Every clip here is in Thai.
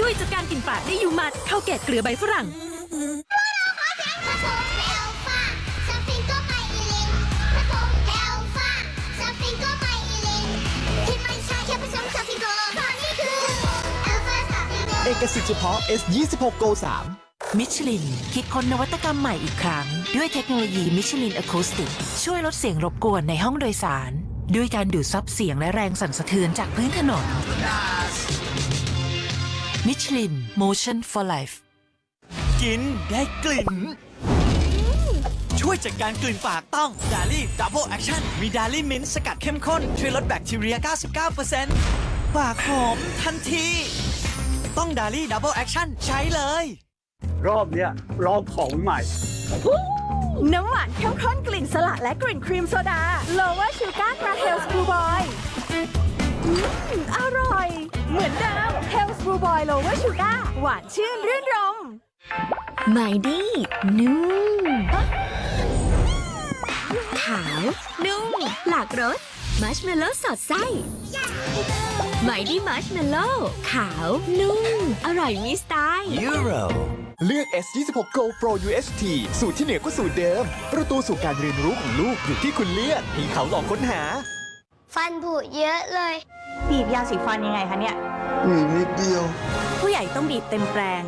ช่วยจัดการกลิ่นปากได้อยู่หมัดข้าวแกะเกลือใบฝรั่งผสมเอลฟ่าสฟิงก็ไปอีลิงผสมเอลฟ่าสฟิงก็ไปอีลิงที่ไม่ใช่แค่ผสมสฟิงโกเพราะนี่คือเอลฟ่าสฟิงโกเอกสิทธิ์เฉพาะ S26 Go 3มิชลิน คิดค้นนวัตกรรมใหม่อีกครั้ง ด้วยเทคโนโลยีมิชลินอะคูสติกช่วยลดเสียงรบกวนในห้องโดยสาร ด้วยการดูดซับเสียงและแรงสั่นสะเทือนจากพื้นถนน มิชลิน Motion for Life กินได้กลิ่น ช่วยจัดการกลิ่นปากต้องดาลี่ดับเบิลแอคชั่นมีดาลี่มิ้นท์สกัดเข้มข้น ช่วยลดแบคทีเรีย 99%ปากหอมทันที ต้องดาลี่ดับเบิลแอคชั่นใช้เลย รอบเนี้ยลองของใหม่ น้ำหวานเข้มข้นกลิ่นสละและกลิ่นครีมโซดา Lower Sugar กระเฮลส Blue Boy อืมอ Hell's Blue Boy Lower Sugar หวานชื่นรื่นรมไมดี้นุ่มขาวนุ่มหลากรสมัชเมลโล่สอดไส้ไมดี้มัชเมลโล่ขาวนุ่ม อร่อยมีสไตล์ Euro เลือก S26 Go Pro UHT สูตรที่เหนือกว่าสูตรเดิม ประตูสู่การเรียนรู้ของลูกอยู่ที่คุณเลือกที่เขาลองค้นหา ฟันผุเยอะเลย บีบยาสีฟันยังไงคะเนี่ย มีนิดเดียว ผู้ใหญ่ต้องบีบเต็มแปลง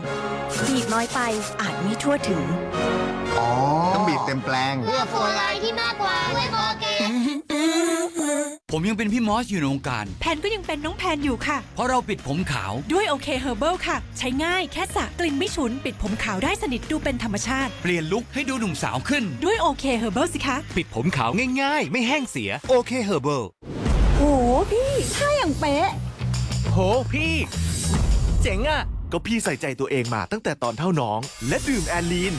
บีบน้อยไปอาจไม่ทั่วถึง อ๋อ ต้องบีบเต็มแปลง เพื่อโฟไลท์ที่มากกว่าด้วยโมเกนผมยังเป็นพี่มอสอยู่ในวงการ แพนก็ยังเป็นน้องแพนอยู่ค่ะ เพราะเราปิดผมขาว ด้วยโอเคเฮอร์เบิลค่ะ ใช้ง่ายแค่สระกลิ่นไม่ฉุน ปิดผมขาวได้สนิทดูเป็นธรรมชาติ เปลี่ยนลุคให้ดูหนุ่มสาวขึ้น ด้วยโอเคเฮอร์เบิลสิคะ ปิดผมขาวง่ายๆ ไม่แห้งเสียโอเคเฮอร์เบิลโหพี่ถ้าอย่างเป๊ะ โหพี่ เจ๋งอะก็พี่ใส่ใจตัวเองมาตั้งแต่ตอนเท่าน้อง และดื่มแอลลีน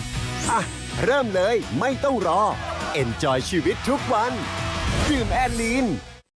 อะ เริ่มเลยไม่ต้องรอ Enjoy ชีวิตทุกวัน ดื่มแอลลีน